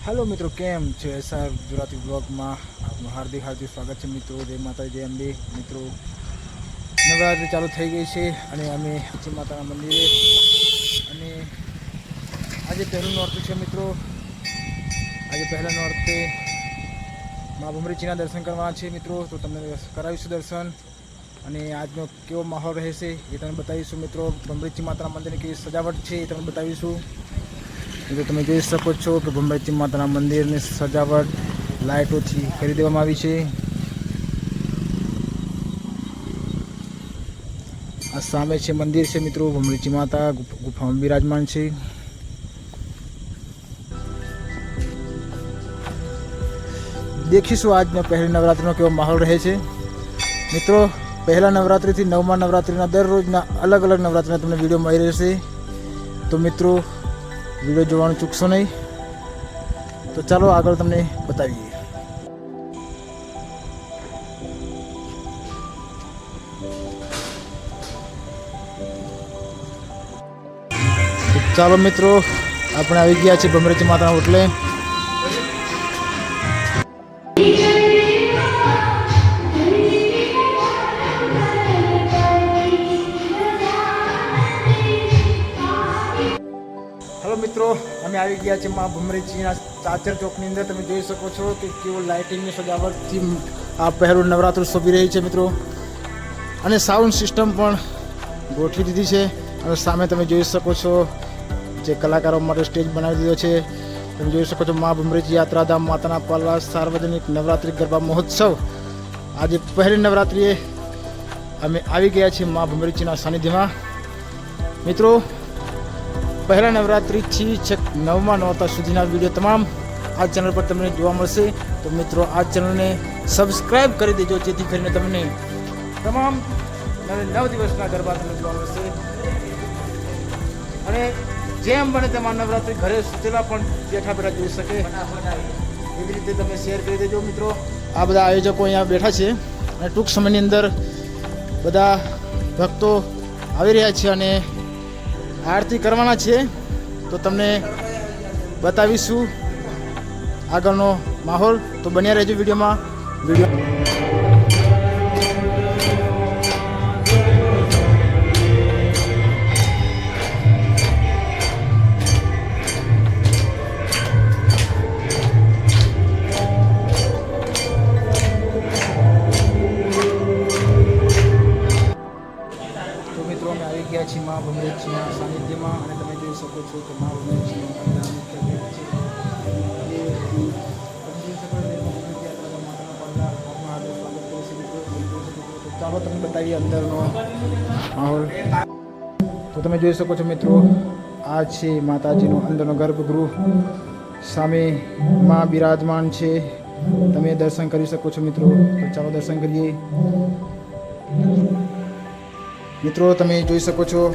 Hello મિત્રો, કેમ છે? એસઆર ગુજરાતી બ્લોગમાં આપનું હાર્દિક હાર્દિક સ્વાગત છે મિત્રો, જય માતાજી, જય અંબે. મિત્રો, નવરાત્રિ ચાલુ થઈ ગઈ છે અને અમે શ્રી માતાના મંદિરે અને આજે પહેલું નોરતું છે મિત્રો. આજે પહેલા નોરતે મા ભમરીજીના દર્શન કરવાના છે મિત્રો, તો તમને કરાવીશું દર્શન. અને આજનો કેવો માહોલ રહેશે એ તમને બતાવીશું મિત્રો. ભમરીજી માતાના મંદિરની કેવી સજાવટ છે એ તમને બતાવીશું. મિત્રો, તમે જોઈ શકો છો કે ભમરેજી માતાના મંદિરની સજાવટ લાઇટોથી કરી દેવામાં આવી છે. આ સામે છે મંદિર છે મિત્રો ભમરેજી માતા ગુફ- ગુફામાં બિરાજમાન છે. દેખીશું આજનો પહેલી નવરાત્રિનો કેવો માહોલ રહે છે. મિત્રો, પહેલા નવરાત્રિથી નવમા નવરાત્રિના દરરોજના અલગ અલગ નવરાત્રિના તમને વીડિયો મળી રહેશે. તો મિત્રો વીડિયો જોવાનું ચૂકશો નહીં. તો ચાલો આગળ તમને બતાવીએ. ચાલો મિત્રો, આપણે આવી ગયા છીએ ભમરેજી માતાના હોટલે. આવી ગયા છે મા ભમરેજીના ચાચર ચોકની અંદર. તમે જોઈ શકો છો કે કેવો લાઇટિંગની સજાવટથી આ પહેલું નવરાત્રિ શોભી રહી છે મિત્રો. અને સાઉન્ડ સિસ્ટમ પણ ગોઠવી દીધી છે. અને સામે તમે જોઈ શકો છો જે કલાકારો માટે સ્ટેજ બનાવી દીધો છે. તમે જોઈ શકો છો મા ભમરેજી યાત્રાધામ, માતાના પાલવા સાર્વજનિક નવરાત્રિ ગરબા મહોત્સવ. આજે પહેલી નવરાત્રિએ અમે આવી ગયા છીએ મા ભમરેજીના સાનિધ્યમાં. મિત્રો પહેલા નવરાત્રિથી છેક નવમા નવતા સુધીના વીડિયો તમામ આ ચેનલ પર તમને જોવા મળશે. તો મિત્રો, આ ચેનલને સબસ્ક્રાઈબ કરી દેજો, જેથી કરીને તમને તમામ નવ દિવસના ગરબા તમને જોવા મળશે. અને જેમ બને તેમાં નવરાત્રિ ઘરે સુતેલા પણ બેઠા બેઠા જોઈ શકે. એવી રીતે તમે શેર કરી દેજો મિત્રો. આ બધા આયોજકો અહીંયા બેઠા છે અને ટૂંક સમયની અંદર બધા ભક્તો આવી રહ્યા છે અને આરતી કરવાના છે તો તમને બતાવીશું આગળનો માહોલ. તો બન્યા રહેજો વિડીયોમાં. વીડિયો બતાવીએ અંદરનો. માહોલ. તો તમે જોઈ શકો છો મિત્રો, આ છે માતાજીનો અંદરનો ગર્ભગૃહ. સામે માં બિરાજમાન છે. તમે દર્શન કરી શકો છો મિત્રો. તો ચાલો દર્શન કરીએ. મિત્રો, તમે જોઈ શકો છો,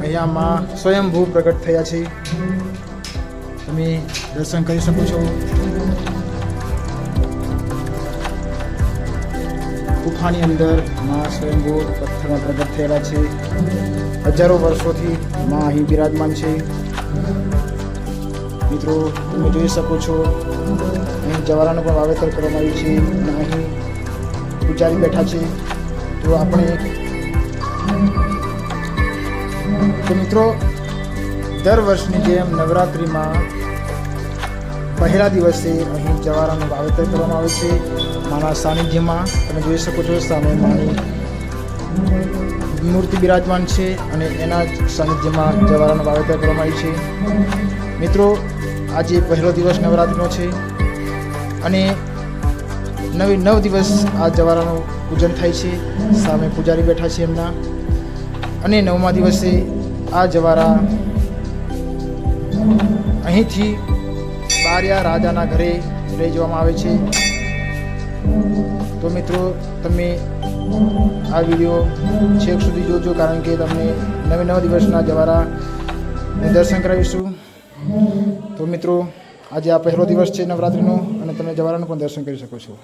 અહીંયા માં સ્વયંભૂ પ્રગટ થયા છે. તમે દર્શન કરી શકો છો. ગુફાની અંદરમાં સ્વયંભૂ પથ્થરમાં પ્રગટ થયેલા છે. હજારો વર્ષોથી માં અહીં બિરાજમાન છે. મિત્રો, તમે જોઈ શકો છો, અહીં જવારાનું પણ વાવેતર કરવામાં આવ્યું છે અને અહીં પૂજારી બેઠા છે. તો આપણે તો મિત્રો, દર વર્ષની જેમ નવરાત્રિમાં પહેલા દિવસે અહીં જવારાનું વાવેતર કરવામાં આવે છે. માના સાનિધ્યમાં તમે જોઈ શકો છો સામે મારી મૂર્તિ બિરાજમાન છે અને એના જ સાનિધ્યમાં જવારાનું વાવેતર કરવામાં આવ્યું છે. મિત્રો, આજે પહેલો દિવસ નવરાત્રિનો છે અને નવી, નવ દિવસ આ જવારાનું પૂજન થાય છે. સામે પૂજારી બેઠા છે એમના. અને નવમા દિવસે આ જવારા અહીંથી બારિયા રાજાના ઘરે લઈ જવામાં આવે છે. તો મિત્રો, તમે આ વીડિયો છેક સુધી જોજો, કારણ કે તમને નવે નવ દિવસના જવારા દર્શન કરાવીશું. તો મિત્રો, આજે આ પહેલો દિવસ છે નવરાત્રિનો અને તમે જવારાનું પણ દર્શન કરી શકો છો.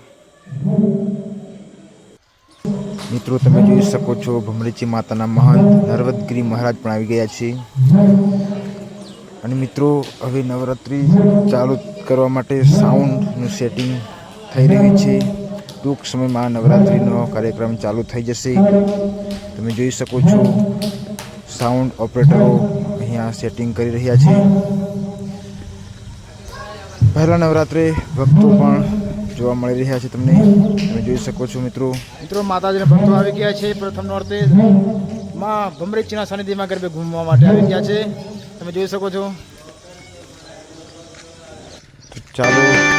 મિત્રો, તમે જોઈ શકો છો, ભમરેચી માતાના મહંત નર્વદગીરી મહારાજ પણ આવી ગયા છે. અને મિત્રો, હવે નવરાત્રિ ચાલુ કરવા માટે સાઉન્ડનું સેટિંગ થઈ રહ્યું છે. ટૂંક સમયમાં નવરાત્રિનો કાર્યક્રમ ચાલુ થઈ જશે. તમે જોઈ શકો છો સાઉન્ડ ઓપરેટરો અહીંયા સેટિંગ કરી રહ્યા છે. પહેલા નવરાત્રે ભક્તો પણ જોવા મળી રહ્યા છે તમને. તમે જોઈ શકો છો મિત્રો. મિત્રો, માતાજીના ભક્તો આવી ગયા છે. પ્રથમ નોરતે માં ભમરેચીના સાનિધ્યમાં ગરબે ઘૂમવા માટે આવી ગયા છે. તમે જોઈ શકો છો. ચાલો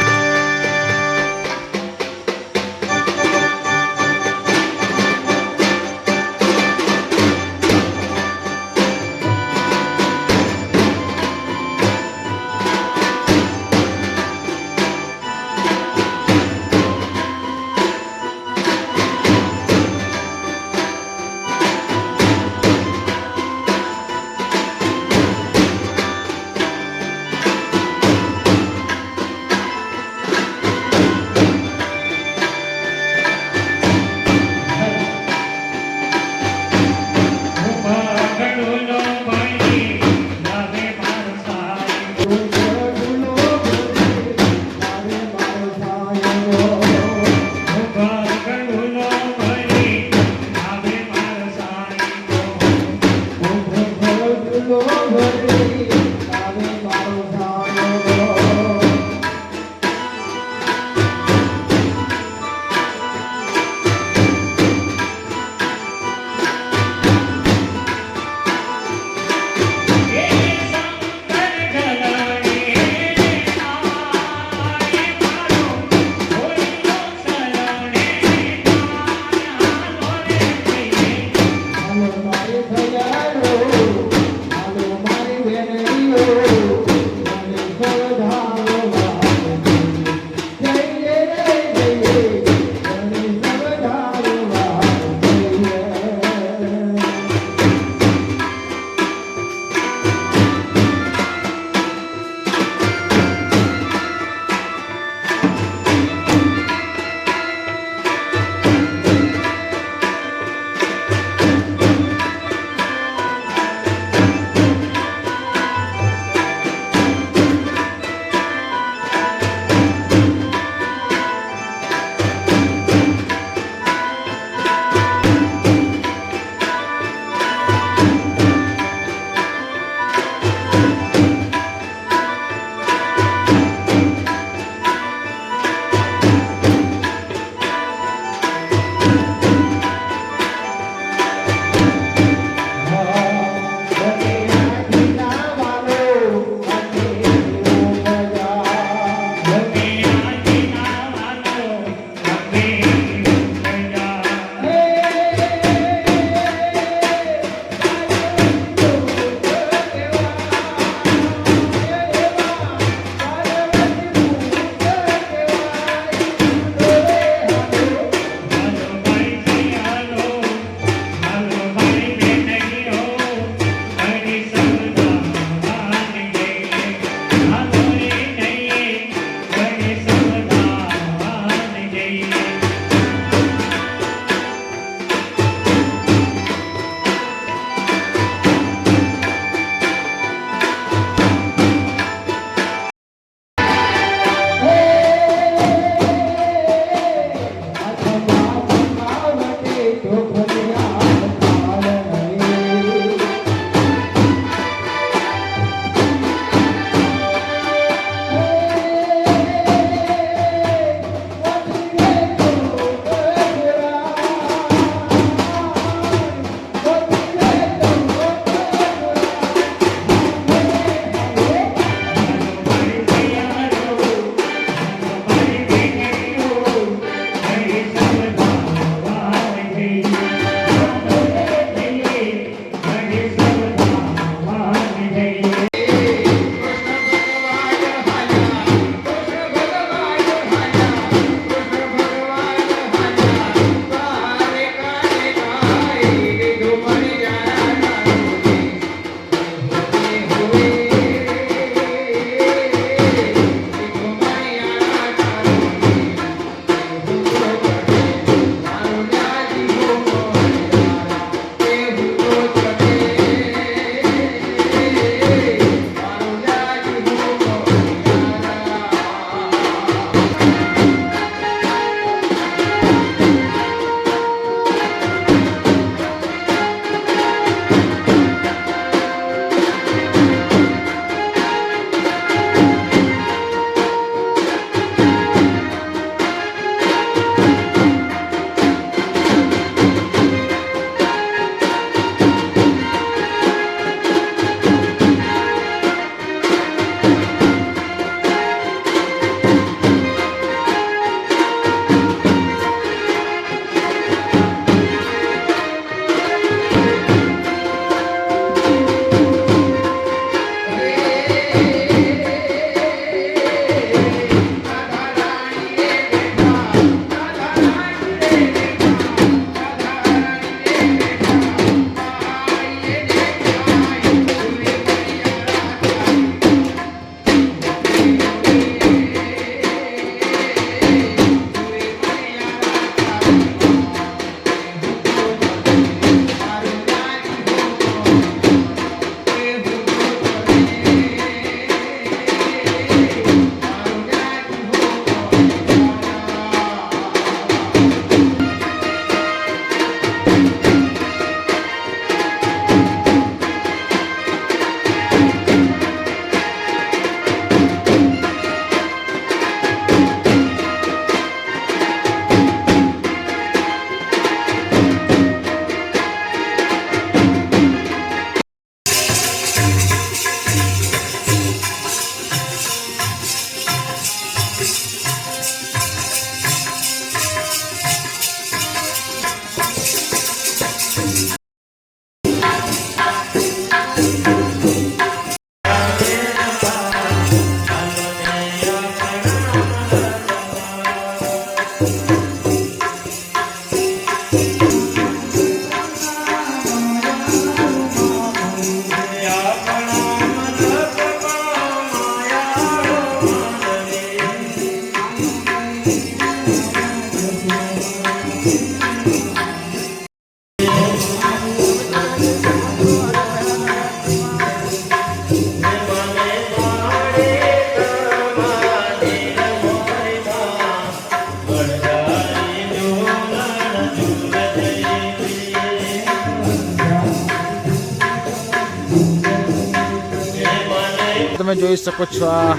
જોઈ શકો છો આ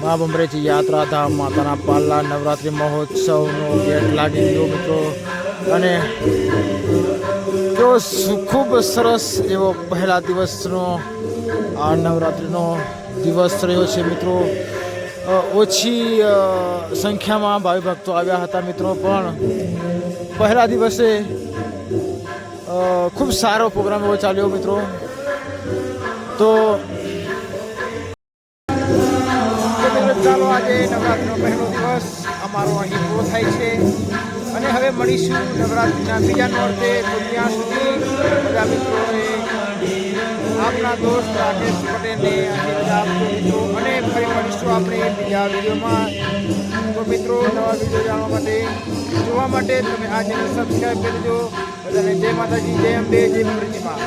મા બમરેજી યાત્રાધામ માતાના પાલ્લા નવરાત્રિ મહોત્સવનો ગેટ લાગી ગયો મિત્રો અને કેવો ખૂબ સરસ એવો પહેલા દિવસનો આ નવરાત્રિનો દિવસ રહ્યો છે મિત્રો ઓછી સંખ્યામાં ભાવિ ભક્તો આવ્યા હતા મિત્રો પણ પહેલા દિવસે ખૂબ સારો પ્રોગ્રામ એવો ચાલ્યો મિત્રો તો ચાલો આજે નવરાત્રિનો પહેલો દિવસ અમારો અહીં પૂરો થાય છે. અને હવે મળીશું નવરાત્રિના બીજા નોર્તે તો ત્યાં સુધી. બધા મિત્રોએ આપના દોસ્ત રાકેશ પટેલને આજે આપજો મિત્રો. અને ફરી મળીશું આપણે બીજા વિડીયોમાં. તો મિત્રો, નવા વીડિયો જાણવા માટે, જોવા માટે તમે આ ચેનલ સબસ્ક્રાઈબ કરી દો. બધાને જય માતાજી, જય અંબે, જય મુરજીમાં